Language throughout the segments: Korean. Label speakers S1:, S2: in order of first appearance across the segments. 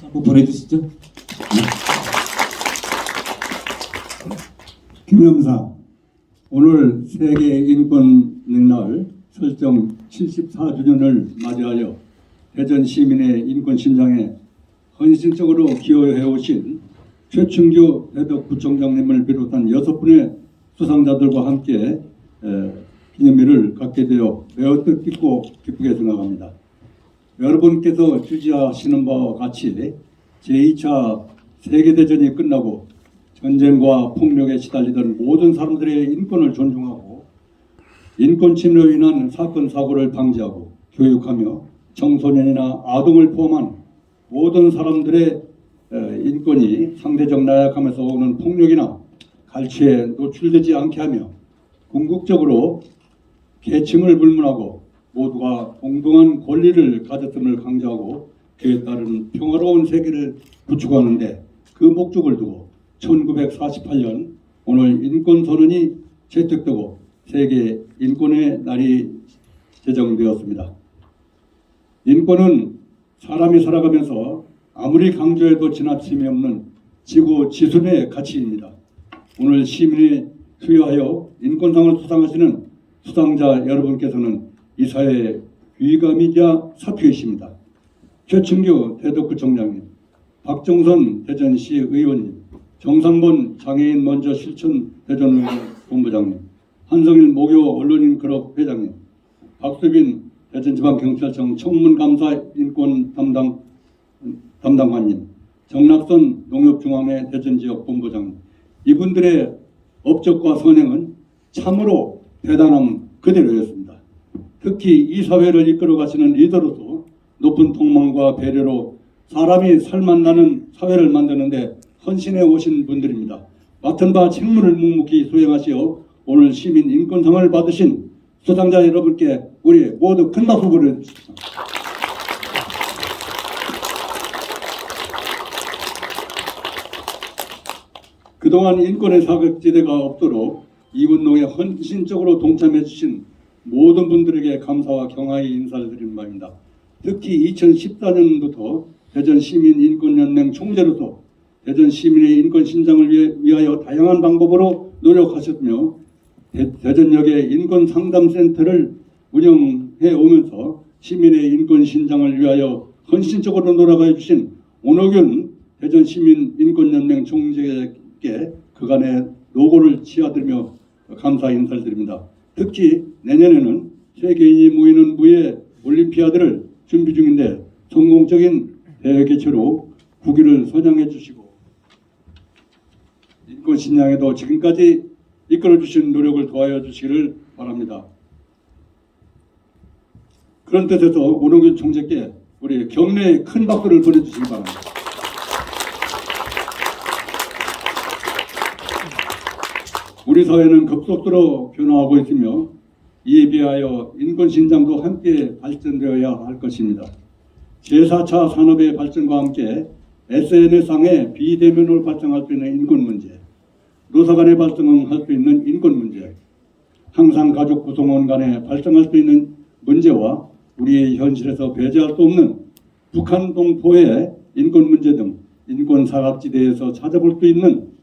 S1: 한번 보내주시죠.
S2: 김영사 오늘 세계 인권의 날 설정 74주년을 맞이하여 대전 시민의 인권 신장에 헌신적으로 기여해 오신 최충규 대덕구청장님을 비롯한 여섯 분의 수상자들과 함께 에, 기념일을 갖게 되어 매우 뜻깊고 기쁘게 생각합니다. 여러분께서 주지하시는 바와 같이 제2차 세계대전이 끝나고 전쟁과 폭력에 시달리던 모든 사람들의 인권을 존중하고 인권 침해로 인한 사건 사고를 방지하고 교육하며 청소년이나 아동을 포함한 모든 사람들의 에, 인권이 상대적 나약함에서 오는 폭력이나 갈취에 노출되지 않게 하며 궁극적으로 계층을 불문하고 모두가 동등한 권리를 가졌음을 강조하고 그에 따른 평화로운 세계를 구축하는데 그 목적을 두고 1948년 오늘 인권선언이 채택되고 세계 인권의 날이 제정되었습니다. 인권은 사람이 살아가면서 아무리 강조해도 지나침이 없는 지구 지순의 가치입니다. 오늘 시민이 수여하여 인권상을 수상하시는 수상자 여러분께서는 이 사회의 위감이자 사표이십니다. 최충규 대덕구청장님, 박정선 대전시 의원님, 정상본 장애인 먼저 실천 대전 본부장님, 한성일 모교 언론인 클럽 회장님, 박수빈 대전지방경찰청 청문감사 인권 담당 담당관님, 정락선 농협중앙회 대전지역 본부장님, 이분들의 업적과 선행은 참으로 대단함 그대로였습니다. 특히 이 사회를 이끌어 가시는 리더로서 높은 통망과 배려로 사람이 살만나는 사회를 만드는데 헌신해 오신 분들입니다. 맡은 바 책무를 묵묵히 수행하시어 오늘 시민 인권상을 받으신 수상자 여러분께 우리 모두 큰 박수 보내주십시오. 그동안 인권의 사각지대가 없도록 이 운동에 헌신적으로 동참해 주신 모든 분들에게 감사와 경하의 인사를 드리는 바입니다. 특히 2014년부터 대전 시민 인권연맹 총재로서 대전 시민의 인권 신장을 위해, 위하여 다양한 방법으로 노력하셨며 대, 대전역의 인권 상담센터를 운영해 오면서 시민의 인권 신장을 위하여 헌신적으로 노력해 주신 오노균 대전 시민 인권연맹 총재께 그간의 노고를 치아들며 감사 인사를 드립니다. 특히 내년에는 세계인이 모이는 무예 올림피아드를 준비 중인데 성공적인 대회 개최로 국위를 선양해 주시고 인권 신양에도 지금까지 이끌어 주신 노력을 도와여 주시기를 바랍니다. 그런 뜻에서 오동균 총재께 우리 경례의 큰 박수를 보내주시기 바랍니다. 우리 사회는 급속도로 변화하고 있으며 이에 비하여 인권 신장도 함께 발전되어야 할 것입니다. 제4차 산업의 발전과 함께 SNS상의 비대면으로 발생할 수 있는 인권 문제, 노사 간에 발생할 수 있는 인권 문제, 항상 가족 구성원 간에 발생할 수 있는 문제와 우리의 현실에서 배제할 수 없는 북한 동포의 인권 문제 등 인권 사각지대에서 찾아볼 수 있는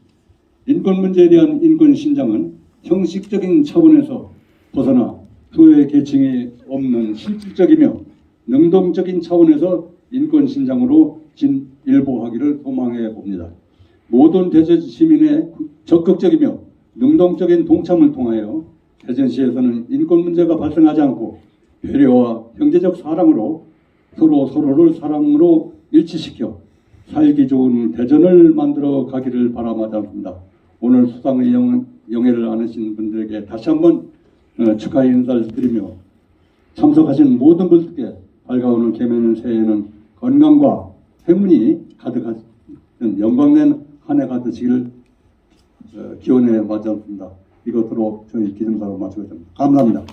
S2: 인권 문제에 대한 인권 신장은 형식적인 차원에서 벗어나 소외 계층이 없는 실질적이며 능동적인 차원에서 인권 신장으로 진일보하기를 소망해 봅니다. 모든 대전 시민의 적극적이며 능동적인 동참을 통하여 대전시에서는 인권 문제가 발생하지 않고 배려와 형제적 사랑으로 서로 서로를 사랑으로 일치시켜 살기 좋은 대전을 만들어 가기를 바라마다 합니다. 오늘 수상의 영, 영예 를 안으신 분들에게 다시 한번 어, 축하 인사를 드리며 참석하신 모든 분들께 밝아오는 개면 새해에는 건강과 행운이 가득한 영광된 한 해가 되시기를 어, 기원해 마쳤습니다. 이것으로 저희 기념사로 마치겠습니다. 감사합니다.